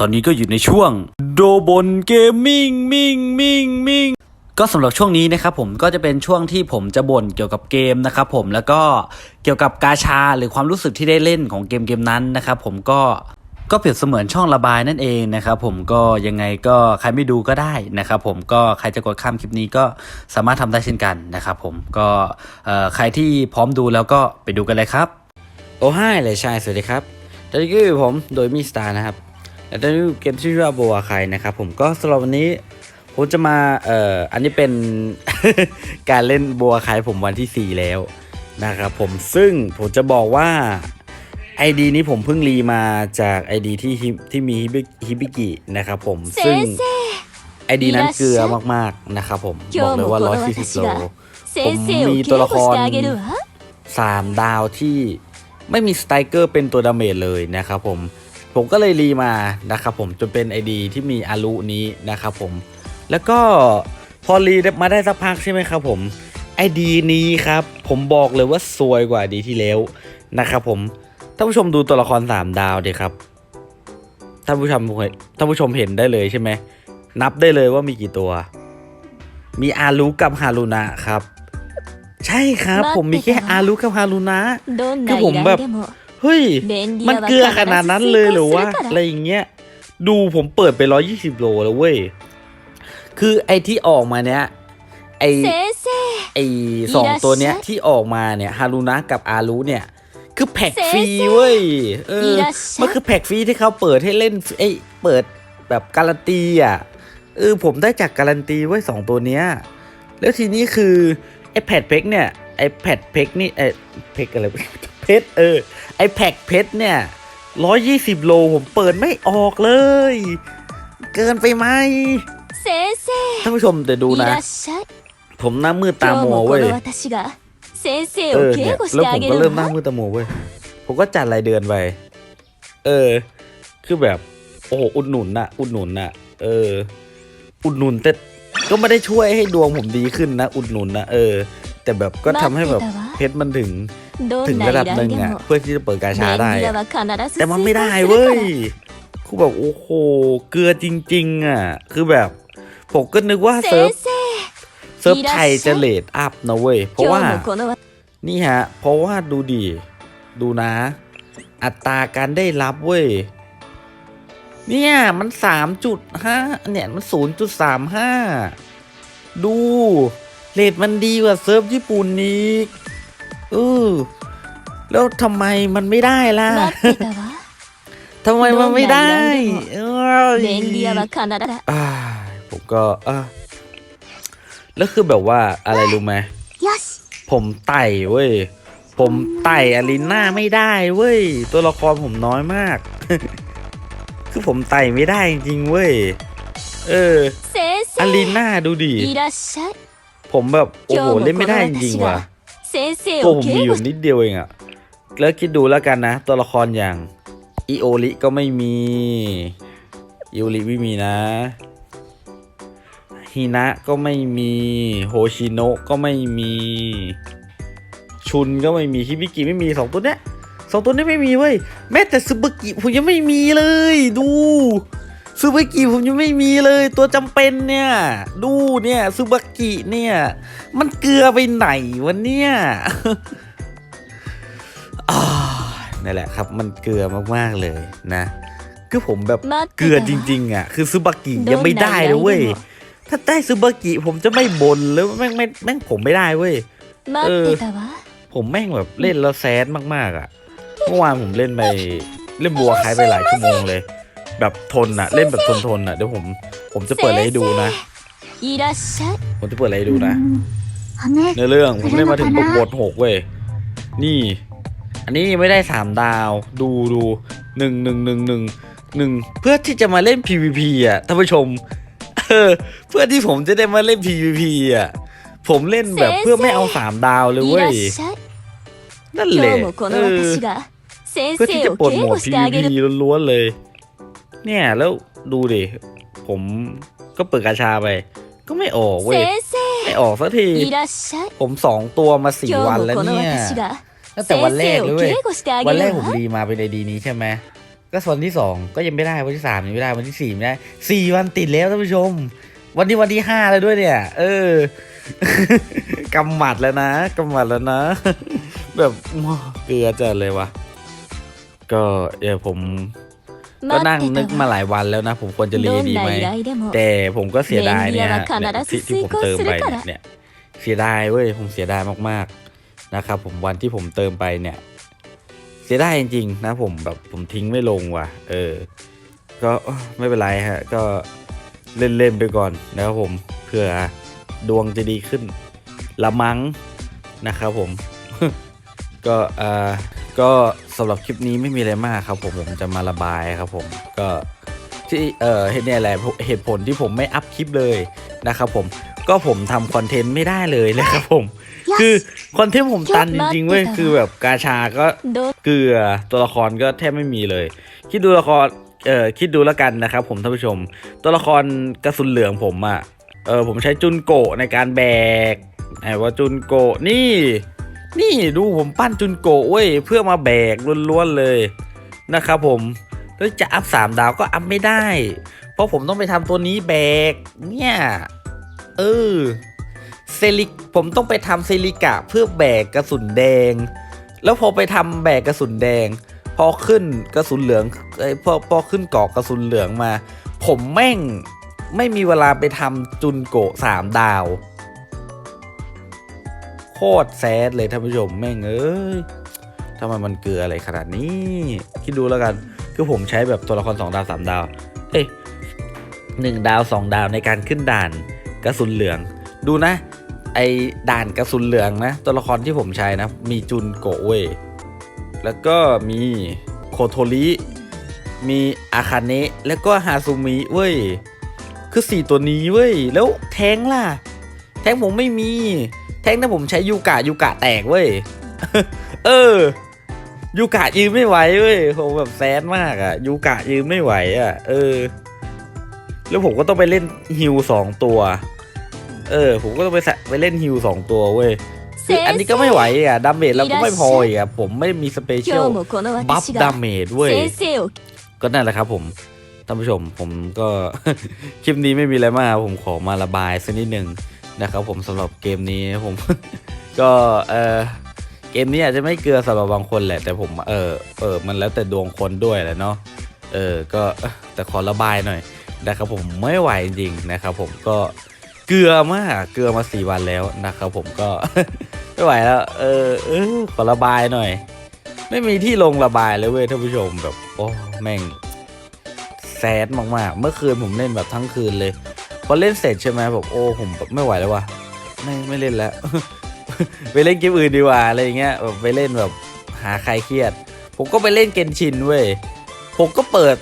ตอนนี้ก็อยู่ในช่วง โดบนเกมมิ่งมิ่งมิ่งมิ่งก็สำหรับช่วงนี้นะครับผมก็จะเป็นช่วงที่ผมจะบ่นเกี่ยวกับเกมนะครับผมแล้วก็เกี่ยวกับกาชาหรือความรู้สึกที่ได้เล่นของเกมเกมนั้นนะครับผมก็ก็เปรียบเสมือนช่องระบายนั่นเองนะครับผมก็ยังไงก็ใครไม่ดูก็ได้นะครับผมก็ใครจะกดข้ามคลิปนี้ก็สามารถทำได้เช่นกันนะครับผมก็ใครที่พร้อมดูแล้วก็ไปดูกันเลยครับ โอ้ให้เลยชายสวัสดีครับตอนนี้ก็อยู่ผมโดยมีสตาร์นะครับ แล้วท่นคือเกมที่ชื่อว่าโบวาคายนะครับผมก็สำหรับวันนี้ผมจะมาเอ่ออันนี้เป็น การเล่นโบวาคายผมวันที่ 4 แล้วนะครับผมซึ่งผมจะบอกว่าไอดีนี้ผมเพิ่งรีมาจากไอดีที่ที่มีฮิบิกินะครับผมซึ่งไอดีนั้นเกลือมากๆนะครับผมบอกเลยว่า 140โลผมมีตัวละครสามดาวที่ไม่มีสไตรเกอร์เป็นตัวดาเมจเลยนะครับผม ผมก็เลยรีมานะครับผมจนเป็น ID ที่มีอารุนี้นะครับผม แล้วก็พอรีมาได้สักพักใช่ไหมครับผมไอดีนี้ครับ ผมบอกเลยว่าสวยกว่าดีที่แล้วนะครับผมท่านผู้ชมดูตัวละคร 3 ดาวดีครับท่านผู้ชมท่านผู้ชมเห็นได้เลยใช่ไหมนับได้เลยว่ามีกี่ตัว มีอารุกับฮารุนะครับ ใช่ครับ ผมมีแค่อารุกับฮารุนะคือผมแบบ เฮ้ย มันเกลือขนาดนั้นเลยหรือว่าอะไรอย่างเงี้ย ดูผมเปิดไปร้อยี่สิบโลแล้วเว้ย คือไอที่ออกมาเนี้ยไอไอสองตัวเนี้ยที่ออกมาเนี่ยฮารุนะกับอารุเนี่ย คือแพ็กฟรีเว้ย เออ มันคือแพ็กฟรีที่เขาเปิดให้เล่นไอเปิดแบบการันตีอะ เออผมได้จากการันตีไว้สองตัวเนี้ย แล้วทีนี้คือ ไอแพดเพชรเนี่ยไอแพดเพชรนี่ไอเพชรอะไรเพชรเออไอแพดเพชรเนี่ยร้อยยี่สิบโลผมเปิดไม่ออกเลย เกินไปไหมท่านผู้ชมเดี๋ยวดูนะ ผมหน้ามืดตาโมเว้ยเออเนี่ยแล้วผมก็เริ่มหน้ามืดตาโมเว้ยผมก็จัดรายเดือนไปเออ คือแบบ โอ้โหอุดหนุนน่ะ อุดหนุนน่ะ เออ อุดหนุนแต่ ก็ไม่ได้ช่วยให้ดวงผมดีขึ้นนะ อุดหนุนนะเออ แต่แบบก็ทำให้แบบเพชรมันถึงถึงระดับหนึ่งอะเพื่อที่จะเปิดกาชาได้ แต่มันไม่ได้เว้ยคือแบบโอ้โหเกลือจริง ๆ อะ คือแบบผมก็นึกว่าเซิร์ฟเซิร์ฟไทยจะเลดอัพนะเว้ย เพราะว่า นี่ฮะ เพราะว่าดูดี ดูนะ อัตราการได้รับเว้ย เนี่ย มันสามจุดห้าเนี่ยมันศูนย์จุดสามห้าดูเลทมันดีกว่าเซิร์ฟญี่ปุ่นนี้เออแล้วทำไมมันไม่ได้ล่ะทำไมมันไม่ได้เออเดียมาคานาดาผมก็เออแล้วคือแบบว่าอะไรรู้ไหมผมไต่เว้ย ผมไต่อารีน่าไม่ได้เว้ย ตัวละครผมน้อยมาก คือผมไต่ไม่ได้จริงเว้ย เอออารีน่าดูดิ ผมแบบโอ้โหเล่นไม่ได้จริงว่ะตัวผมมีอยู่นิดเดียวเองอะแล้วคิดดูแล้วกันนะ ตัวละครอย่างอิโอริก็ไม่มีอิโอริไม่มีนะฮินะก็ไม่มีโฮชิโนะก็ไม่มี ชุนก็ไม่มีฮิบิกิไม่มีสองตัวเนี้ย องตัวนี้ไม่มีเว้ยแม้แต่ซูเบกิผมยังไม่มีเลย ดูซูเบกิผมยังไม่มีเลย ตัวจำเป็นเนี่ย ดูเนี่ยซูเบกิเนี่ย มันเกลือไปไหนวะเนี่ยนั่นแหละครับ มันเกลือมากๆเลยนะ คือผมแบบเกลือจริง ๆ อะ คือซูบากิยังไม่ได้เลยเว้ยถ้าได้ซูบากิผมจะไม่บนแล้วแม่งแม่งผมไม่ได้เว้ยเออผมแม่งแบบเล่นแล้วแซดมากๆอะ เมื่อวานผมเล่นไปเล่นบัวคายไปหลายชั่วโมงเลย แบบทนอะเล่นแบบทนทนอะเดี๋ยวผมผมจะเปิดอะไรให้ดูนะผมจะเปิดอะไรให้ดูนะในเรื่องผมเล่นมาถึงบทหกเว้ยนี่อันนี้ไม่ได้สามดาว ดูดูหนึ่งหนึ่งหนึ่งหนึ่งหนึ่งเพื่อที่จะมาเล่น PVP อะท่านผู้ชมเออเพื่อที่ผมจะได้มาเล่น PVP อะผมเล่นแบบเพื่อไม่เอาสามดาวเลยเว้ย นั่นแหละเออเพื่อที่จะปลดหมด PVP ล้วนเลย เนี่ยแล้วดูดิ ผมก็เปิดกาชาไป ก็ไม่ออกเว้ย ไม่ออกสักที ผมสองตัวมาสี่วันแล้วเนี่ยตั้งแต่วันแรกเลยเว้ยวันแรกผมรีมาเป็นไอดีนี้ใช่ไหมก็วันที่สองก็ยังไม่ได้วันที่สามยังไม่ได้วันที่สี่ไม่ได้สี่วันติดแล้วท่านผู้ชม วันนี้วันที่ห้าแล้วด้วยเนี่ย เออกำหมัดแล้วนะกำหมัดแล้วนะ แบบเกลือจัดเลยวะก็เดี๋ยวผมก็นั่งนึกมาหลายวันแล้วนะ ผมควรจะเรีดีไหมแต่ผมก็เสียดายเนี่ยที่ที่ผมเติมไปเนี่ย เสียดายเว้ยผมเสียดายมากๆนะครับ ผมวันที่ผมเติมไปเนี่ย เสียดายจริงๆนะ ผมแบบผมทิ้งไม่ลงว่ะ เออ ก็ไม่เป็นไรฮะ ก็เล่นๆไปก่อนนะครับผมเผื่อดวงจะดีขึ้นละมังนะครับผม ก็อ่าก็สำหรับคลิปนี้ไม่มีอะไรมากครับผมผมจะมาระบายครับผมก็ที่เอ่อเหตุเนี่ยแหละเหตุผลที่ผมไม่อัพคลิปเลยนะครับผมก็ผมทำคอนเทนต์ไม่ได้เลยนะครับผม คือคอนเทนต์ผมตันจริงๆเว้ยคือแบบกาชาก็どเกลือตัวละครก็แทบไม่มีเลย คิดดูละครเอ่อคิดดูแล้วกันนะครับผมท่านผู้ชม ตัวละครกระสุนเหลืองผมอะ่ะเออผมใช้จุนโกะในการแบกไอ้ว่าจุนโกะนี่ นี่ดูผมปั้นจุนโกเว้ยเพื่อมาแบกล้วนๆเลยนะครับผมแล้วจะอัพสามดาวก็อัพไม่ได้ เพราะผมต้องไปทำตัวนี้แบก เนี่ย เออเซลิกผมต้องไปทำเซลิกะเพื่อแบกกระสุนแดง แล้วพอไปทำแบกกระสุนแดง พอขึ้นกระสุนเหลืองเอ้พอพอขึ้นเกาะกระสุนเหลืองมา ผมแม่งไม่มีเวลาไปทำจุนโกะสามดาว โคตรแซดเลยท่านผู้ชมแม่งเอ้ยทำไมมันเกลืออะไรขนาดนี้ คิดดูแล้วกัน คือผมใช้แบบตัวละครสองดาวสามดาว เอ้ยหนึ่งดาวสองดาวในการขึ้นด่านกระสุนเหลือง ดูนะ ไอด่านกระสุนเหลืองนะ ตัวละครที่ผมใช้นะ มีจุนโกเวแล้วก็มีโคโทริมีอาคาเนะแล้วก็ฮาซูมิเว้ย คือสี่ตัวนี้เว้ย แล้วแทงล่ะ แทงผมไม่มี แทงถ้าผมใช้ยูกะยูกะแตกเว้ย เออ ยูกะยืมไม่ไหวเว้ยผมแบบแซดมากอะยูกะยืมไม่ไหวอะเออ แล้วผมก็ต้องไปเล่นฮิวสองตัว เออ ผมก็ต้องไปไปเล่นฮิวสองตัวเว้ยคืออันนี้ก็ไม่ไหวอะดัมเมจเราก็ไม่พออะผมไม่มีสเปเชียลบัฟดัมเมจเว้ยก็นั่นแหละครับผมท่านผู้ชมผมก็ คลิปนี้ไม่มีอะไรมากผมขอมาระบายสักนิดหนึ่ง นะครับผมสำหรับเกมนี้ผม ก็เออเกมนี้อาจจะไม่เกลือสำหรับบางคนแหละแต่ผมเออเออมันแล้วแต่ดวงคนด้วยแหละเนาะเออก็แต่ขอระบายหน่อยนะครับผมไม่ไหวจริงนะครับผมก็เกลือมากเกลือมาสี่วันแล้วนะครับผมก็ไม่ไหวแล้ว เออเออขอระบายหน่อย ไม่มีที่ลงระบายเลยเว้ยท่านผู้ชมแบบโอ้แม่งแซดมากๆ เมื่อคืนผมเล่นแบบทั้งคืนเลย พอเล่นเสร็จใช่ไหมแบบโอ้ผมไม่ไหวแล้ววะไม่ไม่เล่นแล้ว ไปเล่นเกมอื่นดีกว่าอะไรอย่างเงี้ยแบบไปเล่นแบบหาใครเครียด ผมก็ไปเล่นเกนชินเว้ยผมก็เปิด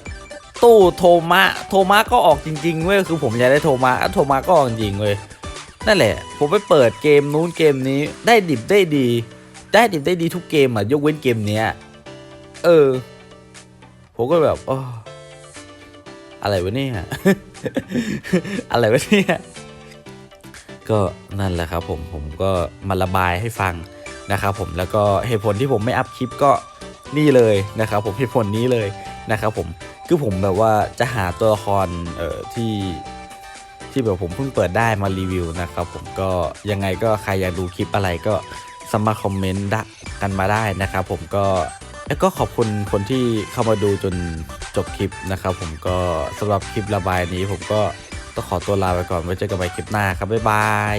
ตู้โทมะโทมะก็ออกจริงๆเว้ยคือผมอยากได้โทมะโทมะก็ออกจริงเว้ยนั่นแหละ ผมไปเปิดเกมนู้นเกมนี้ได้ดิบได้ดี ได้ดิบได้ดีทุกเกมอะยกเว้นเกมเนี้ยเออ ผมก็แบบอ้ออะไรวะเนี่ย อะไรวะเนี่ย ก็นั่นแหละครับผมผมก็มาระบายให้ฟังนะครับผมแล้วก็เหตุผลที่ผมไม่อัพคลิปก็นี่เลยนะครับผมเหตุผลนี้เลยนะครับผมคือผมแบบว่าจะหาตัวละครเอ่อที่ที่แบบผมเพิ่งเปิดได้มารีวิวนะครับผมก็ยังไงก็ใครอยากดูคลิปอะไรก็สามารคอมเมนต์กันมาได้นะครับผมก็แล้วก็ขอบคุณคนที่เข้ามาดูจน จบคลิปนะครับผมก็สำหรับคลิประบายนี้ผมก็ต้องขอตัวลาไปก่อนไว้เจอกันใหม่คลิปหน้าครับบ๊ายบาย